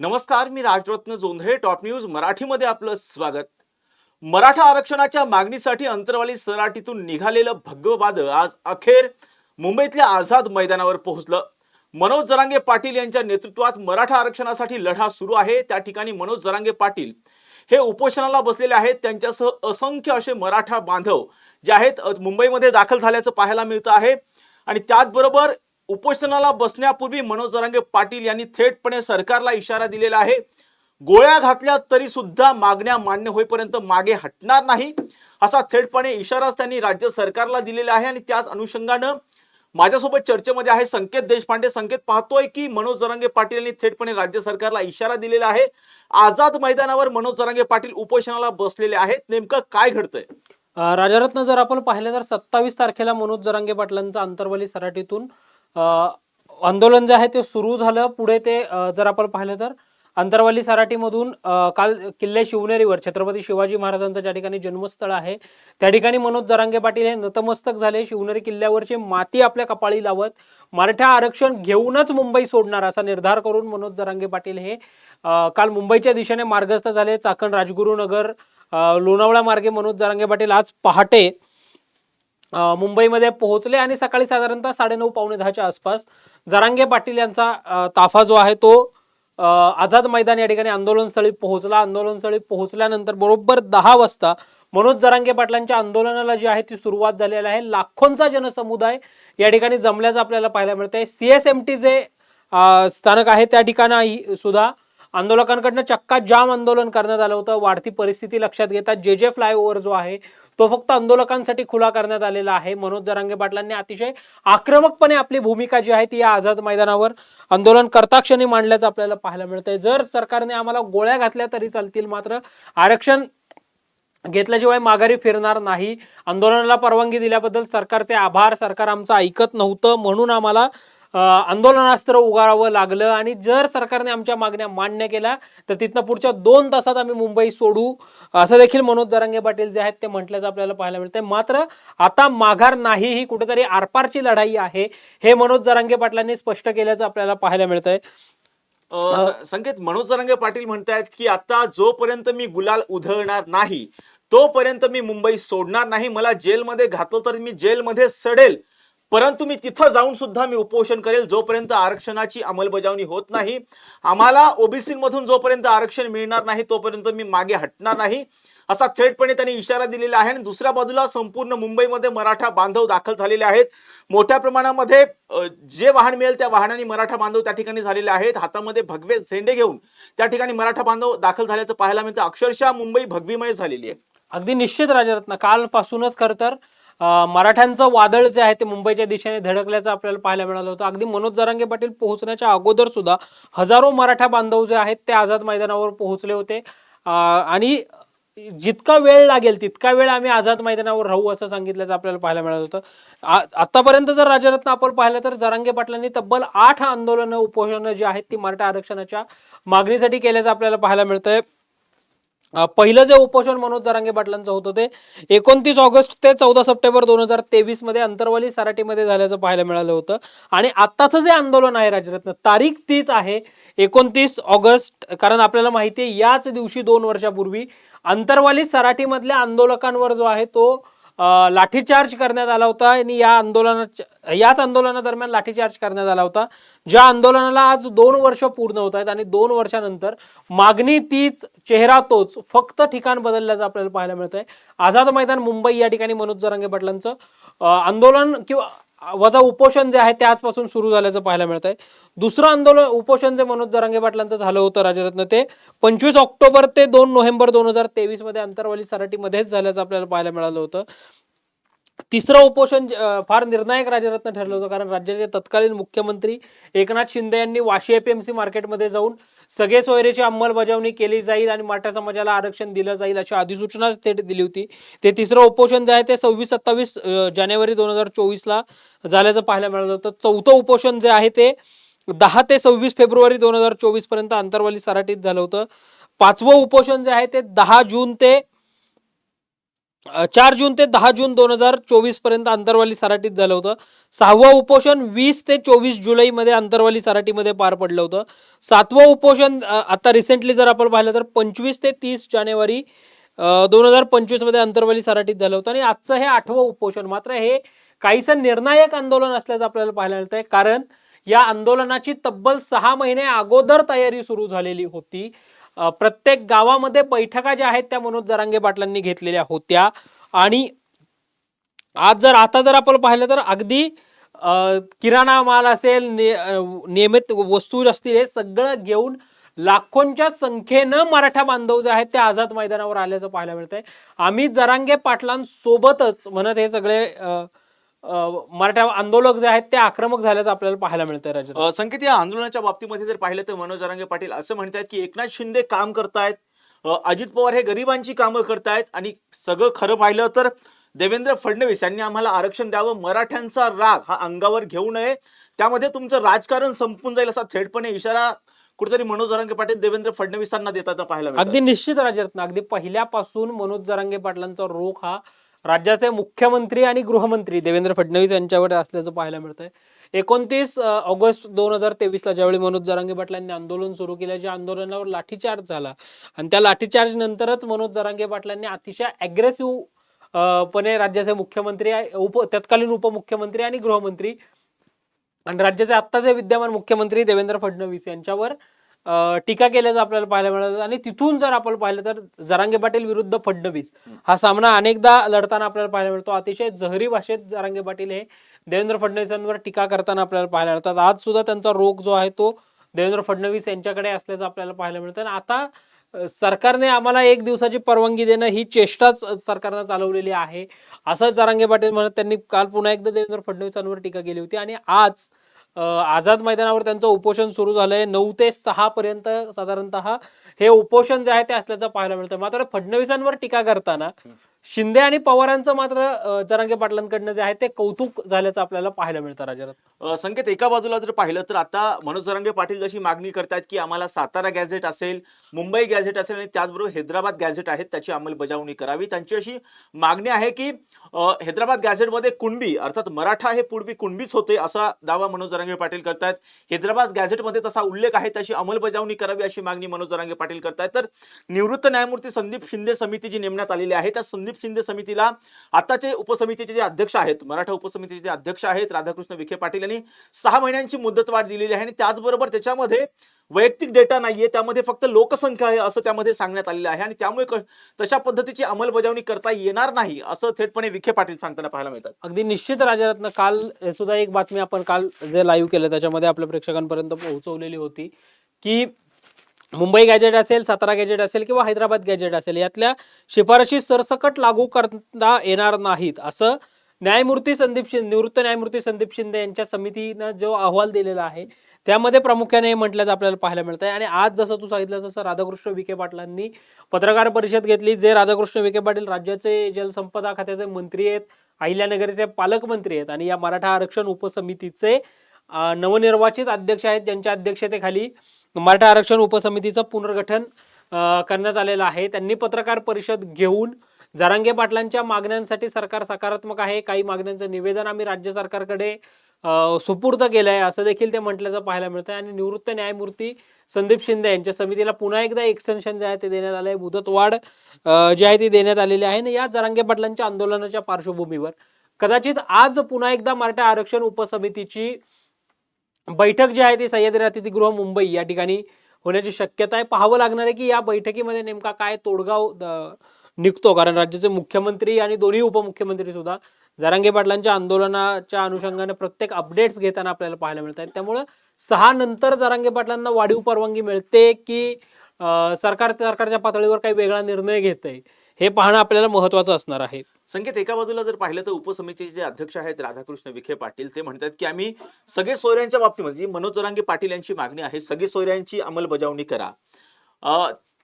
नमस्कार मी Rajratna Jondhale top news मराठीमध्ये आपलं स्वागत. मराठा आरक्षणाच्या मागणीसाठी अंतरवाली सराटीतून निघालेलं भगवं आज अखेर मुंबईतल्या आझाद मैदानावर पोहोचलं. मनोज जरांगे पाटील यांच्या नेतृत्वात मराठा आरक्षणासाठी लढा सुरू आहे. त्या ठिकाणी मनोज जरांगे पाटील हे उपोषणाला बसलेले आहेत. त्यांच्यासह असंख्य असे मराठा बांधव जे आहेत मुंबईमध्ये दाखल झाल्याचं पाहायला मिळतं आहे. आणि त्याचबरोबर उपोषणाला बसण्यापूर्वी मनोज जरांगे पाटील यांनी थेटपणे सरकारला इशारा दिलेला आहे. गोळ्या घातल्या तरी सुद्धा मागण्या मान्य होईपर्यंत मागे हटणार नाही असा थेटपणे इशाराच त्यांनी राज्य सरकारला दिलेला आहे. आणि त्याच अनुषंगानं माझ्यासोबत चर्चेमध्ये आहे संकेत देशपांडे. संकेत पाहतोय की मनोज जरांगे पाटील यांनी थेटपणे राज्य सरकारला इशारा दिलेला आहे. आझाद मैदानावर मनोज जरांगे पाटील उपोषणाला बसलेले आहेत. नेमकं काय घडतंय? राजारत्न जर आपण पाहिलं तर सत्तावीस तारखेला मनोज जरांगे पाटलांचा अंतरवली सराटीतून आंदोलन जे आहे ते सुरू झालं. पुढे ते जर आपण पाहिलं तर अंतरवाली सराटीमधून काल किल्ले शिवनेरीवर छत्रपती शिवाजी महाराजांचं ज्या ठिकाणी जन्मस्थळ आहे त्या ठिकाणी मनोज जरांगे पाटील हे नतमस्तक झाले. शिवनेरी किल्ल्यावरची माती आपल्या कपाळी लावत मराठा आरक्षण घेऊनच मुंबई सोडणार असा निर्धार करून मनोज जरांगे पाटील हे काल मुंबईच्या दिशेने मार्गस्थ झाले. चाकण राजगुरुनगर लोणावळा मार्गे मनोज जरांगे पाटील आज पहाटे मुंबईमध्ये पोहोचले आणि सकाळी साधारणतः साडेनऊ पावणे दहाच्या आसपास जरांगे पाटील यांचा ताफा जो आहे तो आझाद मैदान या ठिकाणी आंदोलनस्थळी पोहोचला. आंदोलनस्थळी पोहोचल्यानंतर बरोबर दहा वाजता मनोज जरांगे पाटलांच्या आंदोलनाला जी आहे ती सुरुवात झालेली आहे. लाखोंचा जनसमुदाय या ठिकाणी जमल्याचं आपल्याला पाहायला मिळतंय. सीएसएमटी जे स्थानक आहे त्या ठिकाणी सुद्धा. आंदोलकांकडनं चक्का जाम आंदोलन करण्यात आलं होतं. वाढती परिस्थिती लक्षात घेता जे जे फ्लायओव्हर जो आहे तो फक्त आंदोलकांसाठी खुला करण्यात आलेला आहे. मनोज जरांगे पाटलांनी अतिशय आक्रमकपणे आपली भूमिका जी आहे ती या आझाद मैदानावर आंदोलन करता क्षणी मांडल्याचं आपल्याला पाहायला मिळतंय. जर सरकारने आम्हाला गोळ्या घातल्या तरी चालतील. मात्र आरक्षण घेतल्याशिवाय माघारी फिरणार नाही. आंदोलनाला परवानगी दिल्याबद्दल सरकारचे आभार. सरकार आमचं ऐकत नव्हतं म्हणून आम्हाला आंदोलनास्त्र उगारावं लागलं आणि जर सरकारने आमच्या मागण्या मान्य केल्या तर तिथनं पुढच्या दोन तासात आम्ही मुंबई सोडू असं देखील मनोज जरांगे पाटील जे आहेत ते म्हटल्याचं आपल्याला पाहायला मिळतंय. मात्र आता माघार नाही ही कुठेतरी आरपारची लढाई आहे हे मनोज जरांगे पाटलांनी स्पष्ट केल्याचं आपल्याला पाहायला मिळतंय. संकेत मनोज जरांगे पाटील म्हणतायत की आता जोपर्यंत मी गुलाल उधळणार नाही तोपर्यंत मी मुंबई सोडणार नाही. मला जेलमध्ये घातलं तर मी जेलमध्ये सडेल. परंतु मी तिथं जाऊन सुद्धा मी उपोषण करेल जोपर्यंत आरक्षणाची अंमलबजावणी होत नाही. आम्हाला ओबीसीमधून जोपर्यंत आरक्षण मिळणार नाही तोपर्यंत मी मागे हटणार नाही असा थेटपणे त्यांनी इशारा दिलेला आहे. आणि दुसऱ्या बाजूला संपूर्ण मुंबईमध्ये मराठा बांधव दाखल झालेले आहेत. मोठ्या प्रमाणामध्ये जे वाहन मिळेल त्या वाहनाने मराठा बांधव त्या ठिकाणी झालेले आहेत. हातामध्ये भगवे झेंडे घेऊन त्या ठिकाणी मराठा बांधव दाखल झाल्याचं पाहायला मिळतं. अक्षरशः मुंबई भगवीमय झालेली आहे. अगदी निश्चित राजरत्न. कालपासूनच खरं तर मराठ्यांचं वादळ जे आहे ते मुंबईच्या दिशेने धडकल्याचं आपल्याला पाहायला मिळालं होतं. अगदी मनोज जरांगे पाटील पोहोचण्याच्या अगोदर सुद्धा हजारो मराठा बांधव जे आहेत ते आझाद मैदानावर पोहोचले होते. आणि जितका वेळ लागेल तितका वेळ आम्ही आझाद मैदानावर राहू असं सांगितल्याचं आपल्याला पाहायला मिळालं होतं. आ- आतापर्यंत जर राजरत्न आपण पाहिलं तर जरांगे पाटलांनी तब्बल आठ आंदोलनं उपोषणं जी आहेत ती मराठा आरक्षणाच्या मागणीसाठी केल्याचं आपल्याला पाहायला मिळतंय. आहे पहिलं जे उपोषण मनोज जरांगे पाटलांचं होतं ते एकोणतीस ऑगस्ट ते चौदा सप्टेंबर दोन हजार तेवीसमध्ये अंतरवाली सराटीमध्ये झाल्याचं पाहायला मिळालं होतं. आणि आत्ताचं जे आंदोलन आहे राजरत्न तारीख तीच आहे एकोणतीस ऑगस्ट कारण आपल्याला माहिती आहे याच दिवशी दोन वर्षापूर्वी अंतरवाली सराठीमधल्या आंदोलकांवर जो आहे तो लाठीचार्ज करण्यात आला होता आणि या आंदोलनाच्या याच आंदोलनादरम्यान लाठीचार्ज करण्यात आला होता. ज्या आंदोलनाला आज दोन वर्ष पूर्ण होत आहेत आणि दोन वर्षानंतर मागणी तीच चेहरा तोच फक्त ठिकाण बदलल्याचं आपल्याला पाहायला मिळत आहे आझाद मैदान मुंबई या ठिकाणी मनोज जरांगे पाटलांचं. आंदोलन किंवा वजा उपोषण जे आहे ते आजपासून सुरू झाल्याचं पाहायला मिळत आहे दुसरं आंदोलन उपोषण जे मनोज जरांगे पाटलांचं झालं होतं राजरत्न ते पंचवीस ऑक्टोबर ते दोन नोव्हेंबर दोन हजार तेवीसमध्ये अंतरवाली सराटीमध्येच झाल्याचं आपल्याला पाहायला मिळालं होतं. तिसरं उपोषण फार निर्णायक राजरत्न ठरलं होतं कारण राज्याचे तत्कालीन मुख्यमंत्री एकनाथ शिंदे यांनी वाशी एपीएमसी मार्केटमध्ये जाऊन सगळे सोयरेची अंमलबजावणी केली जाईल आणि मराठा समाजाला आरक्षण दिलं जाईल अशी अधिसूचनाच थेट दिली होती. ते तिसरं उपोषण जे आहे ते सव्वीस सत्तावीस जानेवारी दोन हजार चोवीसला झाल्याचं पाहायला मिळालं होतं. चौथं उपोषण जे आहे ते दहा ते सव्वीस फेब्रुवारी दोन हजार चोवीसपर्यंत अंतरवाली सराटीत झालं होतं. पाचवं उपोषण जे आहे ते दहा जून ते चार जून ते दहा जून दोन हजार चोवीसपर्यंत अंतरवाली सराटीत झालं होतं. सहावं उपोषण वीस ते चोवीस जुलैमध्ये अंतरवाली सराटीमध्ये पार पडलं होतं. सातवं उपोषण आता रिसेंटली जर आपण पाहिलं तर पंचवीस ते तीस जानेवारी दोन हजार पंचवीसमध्ये अंतरवाली सराटीत झालं होतं. आणि आजचं हे आठवं उपोषण मात्र हे काहीसं निर्णायक आंदोलन असल्याचं आपल्याला पाहायला मिळतंय. कारण या आंदोलनाची तब्बल सहा महिने अगोदर तयारी सुरू झालेली होती. प्रत्येक गावामध्ये बैठका ज्या आहेत त्या मनोज जरांगे पाटलांनी घेतलेल्या होत्या. आणि आज जर आता जर आपण पाहिलं तर अगदी किराणा माल असेल ने नियमित वस्तू असतील हे सगळं घेऊन लाखोंच्या संख्येनं मराठा बांधव जे आहेत ते आझाद मैदानावर आल्याचं पाहायला मिळतंय. आम्ही जरांगे पाटलांसोबतच म्हणत हे सगळे मराठा आंदोलक जे आहेत ते आक्रमक झाल्याचं आपल्याला पाहायला मिळतंय राजन अ, संकेत या आंदोलनाच्या बाबतीमध्ये जर पाहिलं तर मनोज जरांगे पाटील असं म्हणतात की एकनाथ शिंदे काम करतायत अजित पवार हे गरिबांची कामं करतायत आणि सगळं खरं पाहिलं तर देवेंद्र फडणवीस यांनी आम्हाला आरक्षण द्यावं मराठ्यांचा राग हा अंगावर घेऊ नये. त्यामध्ये तुमचं राजकारण संपून जाईल असा थेटपणे इशारा कुठेतरी मनोज जरांगे पाटील देवेंद्र फडणवीसांना देताना पाहायला मिळतं अगदी निश्चित राजरत्न अगदी पहिल्यापासून मनोज जरांगे पाटलांचा रोख हा राज्याचे मुख्यमंत्री आणि गृहमंत्री देवेंद्र फडणवीस यांच्यावर असल्याचं पाहायला मिळतंय. एकोणतीस ऑगस्ट दोन हजार तेवीसला ज्यावेळी मनोज जरांगे पाटलांनी आंदोलन सुरू केलं ज्या आंदोलनावर लाठीचार्ज झाला आणि त्या लाठीचार्ज नंतरच मनोज जरांगे पाटलांनी अतिशय अग्रेसिव्ह पणे राज्याचे मुख्यमंत्री उप तत्कालीन उपमुख्यमंत्री आणि गृहमंत्री आणि राज्याचे आत्ताचे विद्यमान मुख्यमंत्री देवेंद्र फडणवीस यांच्यावर टीका केल्याचं आपल्याला पाहायला मिळालं. आणि तिथून जर आपण पाहिलं तर जरांगे पाटील विरुद्ध फडणवीस हा सामना अनेकदा लढताना आपल्याला पाहायला मिळतो. अतिशय जहरी भाषेत जरांगे पाटील हे देवेंद्र फडणवीसांवर टीका करताना आपल्याला पाहायला मिळतात. आज सुद्धा त्यांचा रोग जो आहे तो देवेंद्र फडणवीस यांच्याकडे असल्याचं आपल्याला पाहायला मिळतं. आणि आता सरकारने आम्हाला एक दिवसाची परवानगी देणं ही चेष्टाच सरकारनं चालवलेली आहे. असं जरांगे पाटील म्हणत त्यांनी काल पुन्हा एकदा देवेंद्र फडणवीसांवर टीका केली होती. आणि आज आझाद मैदानावर त्यांचं उपोषण सुरू झालंय. नऊ ते सहा पर्यंत साधारणतः हे उपोषण जे आहे ते असल्याचं पाहायला मिळतं. मात्र फडणवीसांवर टीका करताना शिंदे आणि पवारांचं मात्र जरांगे पाटलांकडनं जे आहे ते कौतुक झाल्याचं आपल्याला पाहायला मिळतं राजारात संकेत एका बाजूला जर पाहिलं तर आता मनोज जरांगे पाटील जशी मागणी करतात की आम्हाला सातारा गॅझेट असेल मुंबई गॅझेट असेल आणि त्याचबरोबर हैदराबाद गॅझेट आहेत त्याची अंमलबजावणी करावी. त्यांची अशी मागणी आहे की हैदराबाद गॅझेटमध्ये कुणबी अर्थात मराठा हे पूर्वी कुणबीच होते असा दावा मनोज जरांगे पाटील करतायत. हैदराबाद गॅझेटमध्ये तसा उल्लेख आहे त्याची अंमलबजावणी करावी अशी मागणी मनोज जरांगे पाटील करतायत. तर निवृत्त न्यायमूर्ती संदीप शिंदे समिती जी नेमण्यात आलेली आहे. त्या संदीप शिंदे समितीला. आताचे उपसमितीचे जे अध्यक्ष आहेत मराठा उपसमितीचे जे अध्यक्ष आहेत राधाकृष्ण विखे पाटील यांनी सहा महिन्यांची मुदतवाढ दिलेली आहे आणि त्याचबरोबर त्याच्यामध्ये वैयक्तिक डेटा नाहीये त्यामध्ये फक्त लोकसंख्या आहे असं त्यामध्ये सांगण्यात आलेलं आहे आणि त्यामुळे क- तशा पद्धतीची अंमलबजावणी करता येणार नाही असं थेटपणे विखे पाटील सांगताना पाहायला मिळतात. अगदी निश्चित राजारत्न काल सुद्धा एक बातमी आपण काल जे लाईव्ह केलं त्याच्यामध्ये आपल्या प्रेक्षकांपर्यंत पोहोचवलेली होती की मुंबई गॅजेट असेल सातारा गॅजेट असेल किंवा हैदराबाद गॅजेट असेल यातल्या शिफारशी सरसकट लागू करता येणार नाहीत असं न्यायमूर्ती संदीप शिंदे निवृत्त न्यायमूर्ती संदीप शिंदे यांच्या समितीनं जो अहवाल दिलेला आहे त्यामध्ये प्रामुख्याने हे म्हटल्याचं आपल्याला पाहायला मिळतं आहे आणि आज जसं तू सांगितलं तसं राधाकृष्ण विखे पाटलांनी पत्रकार परिषद घेतली जे राधाकृष्ण विखे पाटील राज्याचे जलसंपदा खात्याचे मंत्री आहेत अहिल्यानगरचे पालकमंत्री आहेत आणि या मराठा आरक्षण उपसमितीचे नवनिर्वाचित अध्यक्ष आहेत. ज्यांच्या अध्यक्षतेखाली मराठा आरक्षण उपसमितीचं पुनर्गठन करण्यात आलेलं आहे. त्यांनी पत्रकार परिषद घेऊन जरांगे पाटलांच्या मागण्यांसाठी सरकार सकारात्मक आहे. काही मागण्यांचं निवेदन आम्ही राज्य सरकारकडे सुपूर्द केलं आहे असं देखील ते म्हटल्याचं पाहायला मिळतं आणि निवृत्त न्यायमूर्ती संदीप शिंदे यांच्या समितीला पुन्हा एकदा एक्सटेन्शन जे आहे ते देण्यात आलंय. मुदतवाढ अ, जी आहे ती देण्यात आलेली आहे. आणि या जरांगे पाटलांच्या आंदोलनाच्या पार्श्वभूमीवर कदाचित आज पुन्हा एकदा मराठा आरक्षण उपसमितीची बैठक जी आहे ती सह्याद्री अतिथीगृह मुंबई या ठिकाणी होण्याची शक्यता आहे. पाहावं लागणार आहे की या बैठकीमध्ये नेमका काय तोडगाव निघतो? कारण राज्याचे मुख्यमंत्री आणि दोन्ही उपमुख्यमंत्री सुद्धा जरांगे पाटलांच्या आंदोलनाच्या अनुषंगाने प्रत्येक अपडेट्स घेताना आपल्याला पाहायला मिळत आहेत. त्यामुळं सहा नंतर जरांगे पाटलांना वाढीव परवानगी मिळते की सरकार सरकारच्या पातळीवर काही वेगळा निर्णय घेत आहे हे पाहणं आपल्याला महत्वाचं असणार आहे. संकेत एका बाजूला जर पाहिलं तर उपसमितीचे जे अध्यक्ष आहेत राधाकृष्ण विखे पाटील ते म्हणतात की आम्ही सगळे सोयऱ्यांच्या बाबतीमध्ये मनोज जरांगे पाटील यांची मागणी आहे सगळे सोयऱ्यांची अंमलबजावणी करा.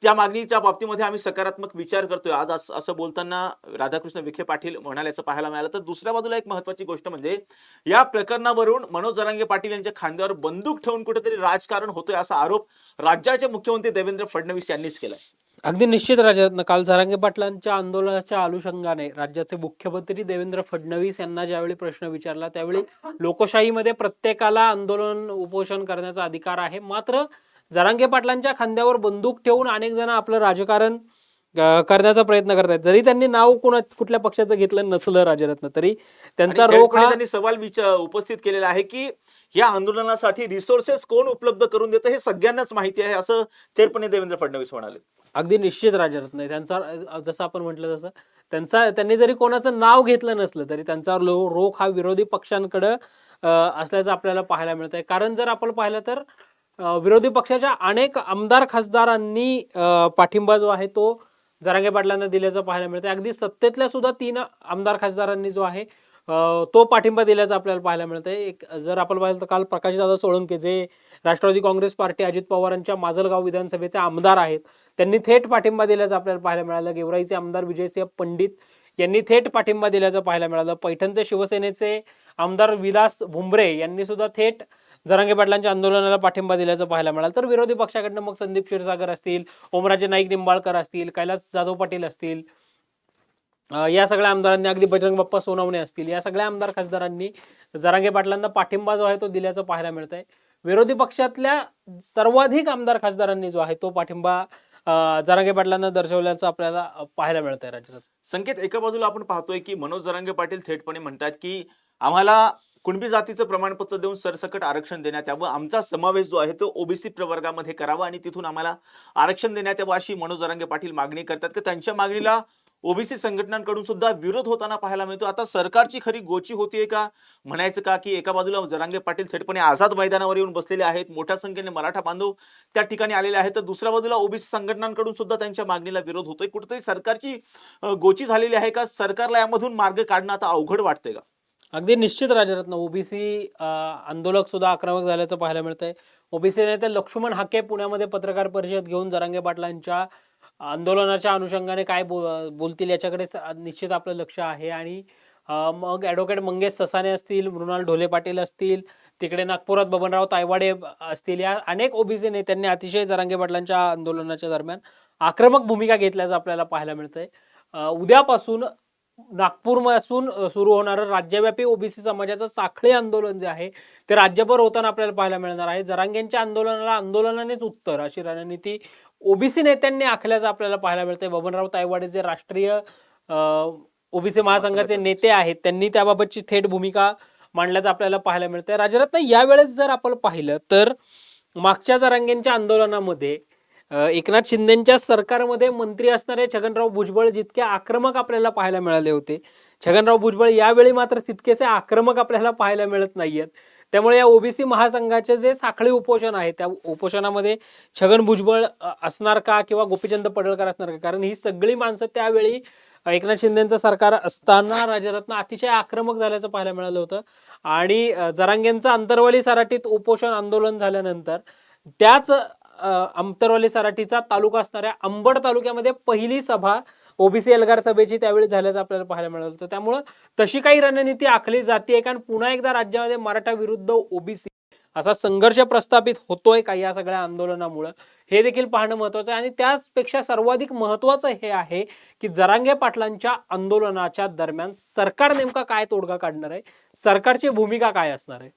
त्या मागणीच्या बाबतीमध्ये आम्ही सकारात्मक विचार करतोय. आज असं बोलताना राधाकृष्ण विखे पाटील म्हणाल्याचं पाहायला मिळालं. तर दुसऱ्या बाजूला एक महत्वाची गोष्ट म्हणजे या प्रकरणावरून मनोज जरांगे पाटील यांच्या खांद्यावर बंदूक ठेवून कुठेतरी राजकारण होतोय असा आरोप राज्याचे मुख्यमंत्री देवेंद्र फडणवीस यांनीच केलाय. अगदी निश्चित राज्यातनं काल झरांगे पाटलांच्या आंदोलनाच्या अनुषंगाने राज्याचे मुख्यमंत्री देवेंद्र फडणवीस यांना ज्यावेळी प्रश्न विचारला त्यावेळी लोकशाहीमध्ये प्रत्येकाला आंदोलन उपोषण करण्याचा अधिकार आहे. मात्र जरांगे पाटलांच्या खांद्यावर बंदूक ठेवून अनेक जण आपलं राजकारण करण्याचा प्रयत्न करतायत. जरी त्यांनी नाव कोणा कुठल्या पक्षाचं घेतलं नसलं राजरत्न तरी त्यांचा रोख हा त्यांनी सवाल विचार उपस्थित केलेला आहे की या आंदोलनासाठी रिसोर्सेस कोण उपलब्ध करून देतं हे सगळ्यांनाच माहिती आहे असं थेटपणे देवेंद्र फडणवीस म्हणाले. अगदी निश्चित राजरत्न त्यांचा जसं आपण म्हटलं तसं त्यांचा त्यांनी जरी कोणाचं नाव घेतलं नसलं तरी त्यांचा रोख हा विरोधी पक्षांकडं असल्याचं आपल्याला पाहायला मिळत आहे कारण जर आपण पाहिलं तर विरोधी पक्षाच्या अनेक आमदार खासदारांनी पाठिंबा जो आहे तो जरांगे पाटलांना दिल्याचं पाहायला मिळतं अगदी सत्तेतल्या सुद्धा तीन आमदार खासदारांनी जो आहे तो पाठिंबा दिल्याचं आपल्याला पाहायला मिळतं एक जर आपण पाहिलं तर काल प्रकाशदादा सोळंके जे राष्ट्रवादी काँग्रेस पार्टी अजित पवारांच्या माजलगाव विधानसभेचे आमदार आहेत त्यांनी थेट पाठिंबा दिल्याचं आपल्याला पाहायला मिळालं. गेवराईचे आमदार विजयसिंह पंडित यांनी थेट पाठिंबा दिल्याचं पाहायला मिळालं. पैठणचे शिवसेनेचे आमदार विलास भुमरे यांनी सुद्धा थेट जरांगे पाटलांच्या आंदोलनाला पाठिंबा दिल्याचं पाहायला मिळालं. तर विरोधी पक्षाकडनं मग संदीप क्षीरसागर असतील ओमराजे नाईक निंबाळकर असतील कैलास जाधव पाटील असतील या सगळ्या आमदारांनी अगदी बजरंग बाप्पा सोनवणे असतील या सगळ्या आमदार खासदारांनी जरांगे पाटलांना पाठिंबा जो आहे तो दिल्याचं पाहायला मिळत आहे विरोधी पक्षातल्या सर्वाधिक आमदार खासदारांनी जो आहे तो पाठिंबा जरांगे पाटलांना दर्शवल्याचं आपल्याला पाहायला मिळत आहे राज्यात. संकेत एका बाजूला आपण पाहतोय की मनोज जरांगे पाटील थेटपणे म्हणतात की आम्हाला कुणबी जातीचं प्रमाणपत्र देऊन सरसकट आरक्षण देण्यात यावं आमचा समावेश जो आहे तो ओबीसी प्रवर्गामध्ये करावा आणि तिथून आम्हाला आरक्षण देण्यात यावं अशी मनोज जरांगे पाटील मागणी करतात. की त्यांच्या मागणीला ओबीसी संघटनांकडून सुद्धा विरोध होताना पाहायला मिळतो आता सरकारची खरी गोची होतीये का? म्हणायचं का की एका बाजूला जरांगे पाटील थेटपणे आझाद मैदानावर येऊन बसलेले आहेत मोठ्या संख्येने मराठा बांधव त्या ठिकाणी आलेले आहेत तर दुसऱ्या बाजूला ओबीसी संघटनांकडून सुद्धा त्यांच्या मागणीला विरोध होतोय. कुठेतरी सरकारची गोची झालेली आहे का? सरकारला यामधून मार्ग काढणं आता अवघड वाटतंय का? अगदी निश्चित राजरत्न. ओबीसी आंदोलक सुद्धा आक्रमक झाल्याचं पाहायला मिळतंय. ओबीसी नेते लक्ष्मण हाके पुण्यामध्ये पत्रकार परिषद घेऊन जरांगे पाटलांच्या आंदोलनाच्या अनुषंगाने काय बो- बोलतील याच्याकडे स- निश्चित आपलं लक्ष आहे. आणि मग ॲडव्होकेट मंगेश ससाने असतील मृणाल ढोले पाटील असतील तिकडे नागपुरात बबनराव तायवाडे असतील या अनेक ओबीसी नेत्यांनी अतिशय जरांगे पाटलांच्या आंदोलनाच्या दरम्यान आक्रमक भूमिका घेतल्याचं आपल्याला पाहायला मिळतंय. उद्यापासून नागपूरपासून सुरू होणारं राज्यव्यापी ओबीसी समाजाचं साखळी आंदोलन जे आहे ते राज्यभर होताना आपल्याला पाहायला मिळणार आहे. जरांगेंच्या आंदोलनाला आंदोलनानेच उत्तर अशी रणनीती ओबीसी नेत्यांनी आखल्याचं आपल्याला पाहायला मिळतंय. बबनराव तायवाडे जे राष्ट्रीय ओबीसी महासंघाचे नेते आहेत त्यांनी त्याबाबतची थेट भूमिका मांडल्याचं आपल्याला पाहायला मिळतंय. राजरत्न यावेळेस जर आपण पाहिलं तर मागच्या जरांगेंच्या आंदोलनामध्ये एकनाथ शिंदेच्या सरकारमध्ये मंत्री असणारे छगनराव भुजबळ जितके आक्रमक आपल्याला पाहायला मिळाले होते छगनराव भुजबळ यावेळी मात्र तितकेसे आक्रमक आपल्याला पाहायला मिळत नाहीयेत. त्यामुळे या ओबीसी महासंघाचे जे साखळी उपोषण आहे त्या उपोषणामध्ये छगन भुजबळ असणार का किंवा गोपीचंद पडळकर असणार का? कारण ही सगळी माणसं त्यावेळी एकनाथ शिंदेचं सरकार असताना राजरत्न अतिशय आक्रमक झाल्याचं पाहायला मिळालं होतं. आणि जरांगेंचं अंतरवाली सराटीत उपोषण आंदोलन झाल्यानंतर त्याच अ, अंतरवाली तालुका असणाऱ्या अंबड तालुक्यामध्ये पहिली सभा ओबीसी एल्गार सभेची त्यावेळी झाल्याचं आपल्याला पाहायला मिळालं होतं. त्यामुळं तशी काही रणनीती आखली जाते कारण पुन्हा एकदा राज्यामध्ये मराठा विरुद्ध ओबीसी असा संघर्ष प्रस्थापित होतोय का या सगळ्या आंदोलनामुळं हे देखील पाहणं महत्वाचं आहे. आणि त्याचपेक्षा सर्वाधिक महत्वाचं हे आहे की जरांगे पाटलांच्या आंदोलनाच्या दरम्यान सरकार नेमका काय तोडगा काढणार आहे? सरकारची भूमिका काय असणार आहे?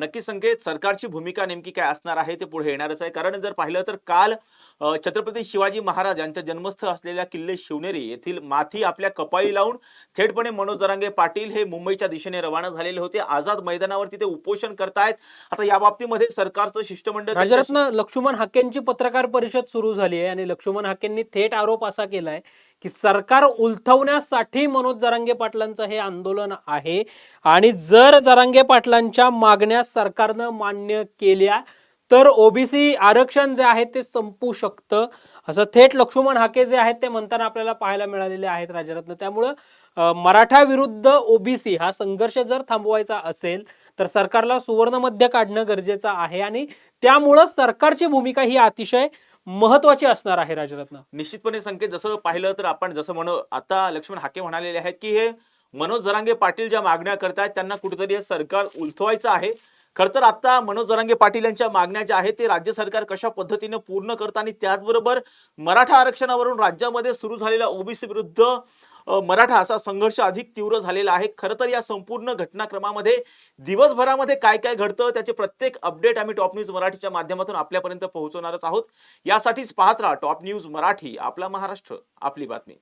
नक्की संकेत सरकारची भूमिका नेमकी काय असणार आहे ते पुढे येणारच आहे. कारण जर पाहिलं तर काल छत्रपती शिवाजी महाराज यांच्या जन्मस्थळ असलेल्या किल्ले शिवनेरी येथील माथी आपल्या कपाळी लावून थेटपणे मनोज जरांगे पाटील हे मुंबईच्या दिशेने रवाना झालेले होते. आझाद मैदानावरती ते उपोषण करतायत. आता या बाबतीमध्ये सरकारचं शिष्टमंडळ राजरत्न लक्ष्मण हाकेंची पत्रकार परिषद सुरू झाली आहे आणि लक्ष्मण हाकेंनी थेट आरोप असा केलाय की सरकार उलथवण्यासाठी मनोज जरांगे पाटलांचं हे आंदोलन आहे. आणि जर जरांगे पाटलांच्या मागण्या सरकारनं मान्य केल्या तर ओबीसी आरक्षण जे आहे ते संपू शकतं. असं थेट लक्ष्मण हाके जे आहेत ते म्हणताना आपल्याला पाहायला मिळालेले आहेत राजरत्न त्यामुळं मराठा विरुद्ध ओबीसी हा संघर्ष जर थांबवायचा असेल तर सरकारला सुवर्णमध्य काढणं गरजेचं आहे. आणि त्यामुळं सरकारची भूमिका ही अतिशय महत्वाची असणार आहे राजरत्न. निश्चितपणे संकेत जसं पाहिलं तर आपण जसं म्हणू आता लक्ष्मण हाके म्हणालेले आहेत की हे मनोज जरांगे पाटील ज्या मागण्या करतायत त्यांना कुठेतरी हे सरकार उलथवायचं आहे. खर तर आता मनोज जरांगे पाटील यांच्या मागण्या ज्या आहेत ते राज्य सरकार कशा पद्धतीने पूर्ण करतं आणि त्याचबरोबर मराठा आरक्षणावरून राज्यामध्ये सुरू झालेला ओबीसी विरुद्ध मराठा असा संघर्ष अधिक तीव्र झालेला आहे. खरं तर या संपूर्ण घटनाक्रमामध्ये दिवसभरामध्ये काय काय घडतं त्याचे प्रत्येक अपडेट आम्ही टॉप न्यूज मराठीच्या माध्यमातून आपल्यापर्यंत पोहोचवणारच आहोत. यासाठीच पाहत राहा टॉप न्यूज मराठी आपला महाराष्ट्र आपली बातमी.